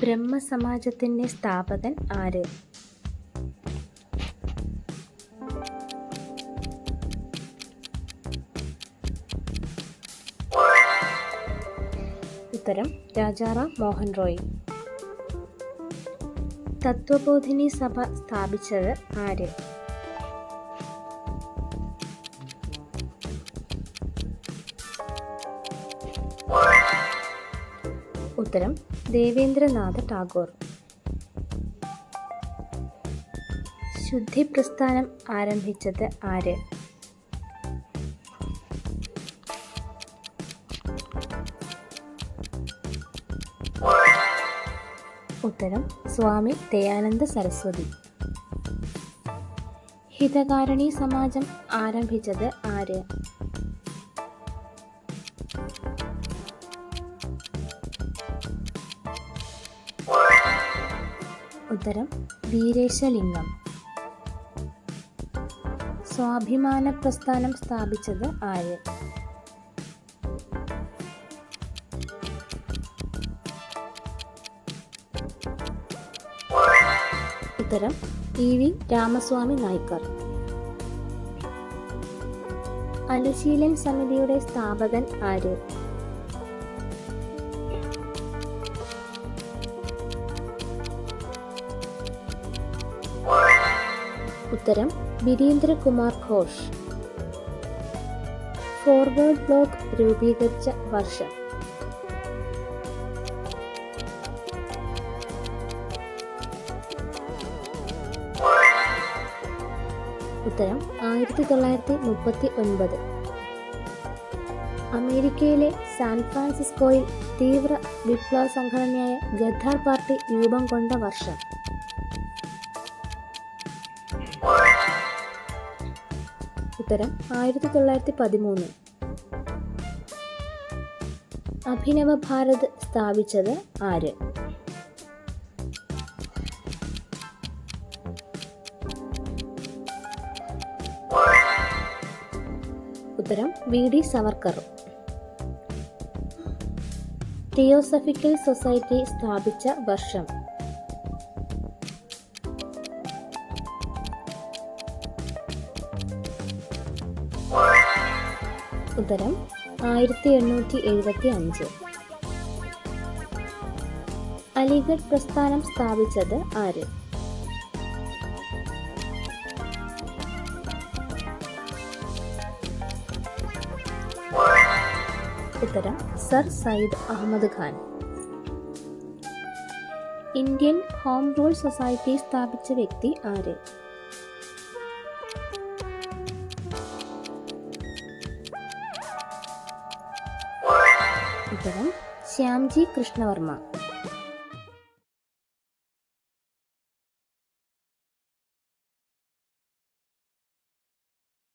ബ്രഹ്മസമാജത്തിന്റെ സ്ഥാപകൻ ആര്? ഉത്തരം രാജാറാം മോഹൻ റോയ്. തത്വബോധിനി സഭ സ്ഥാപിച്ചത് ആര്? ഉത്തരം ദേവേന്ദ്രനാഥ ടാഗോർ. ശുദ്ധി പ്രസ്ഥാനം ആരംഭിച്ചത് ആര്? ഉത്തരം സ്വാമി ദയാനന്ദ സരസ്വതി. ഹിതകാരണി സമാജം ആരംഭിച്ചത് ആര്? ഉത്തരം വീരേശലിംഗം. സ്വാഭിമാന പ്രസ്ഥാനം സ്ഥാപിച്ചത് ആര്? ഉത്തരം ഇ വി രാമസ്വാമി നായ്ക്കർ. അനുശീലൻ സമിതിയുടെ സ്ഥാപകൻ ആര്? ഉത്തരം ബിരീന്ദ്രകുമാർ ഘോഷ്. ഫോർവേഡ് ബ്ലോക്ക് രൂപീകരിച്ച വർഷം. ഉത്തരം ആയിരത്തി തൊള്ളായിരത്തി മുപ്പത്തി ഒൻപത് അമേരിക്കയിലെ സാൻ ഫ്രാൻസിസ്കോയിൽ തീവ്ര വിപ്ലവ സംഘടനയായ ഗദ്ദാർ പാർട്ടി രൂപം കൊണ്ട വർഷം. ഉത്തരം ആയിരത്തി തൊള്ളായിരത്തി പതിമൂന്ന് അഭിനവ ഭാരത് സ്ഥാപിച്ചത് ആര്? ഉത്തരം V D Savarkar. Theosophical society സ്ഥാപിച്ച വർഷം ഉത്തരം ആയിരത്തി എണ്ണൂറ്റി എഴുപത്തി അഞ്ച് അലിഗഡ് പ്രസ്ഥാനം സ്ഥാപിച്ചത് ആര്? ഉത്തരം sir Syed Ahmed Khan. Indian home rule society സ്ഥാപിച്ച വ്യക്തി ആര്? ഉത്തരം ശ്യാംജി കൃഷ്ണവർമ്മ.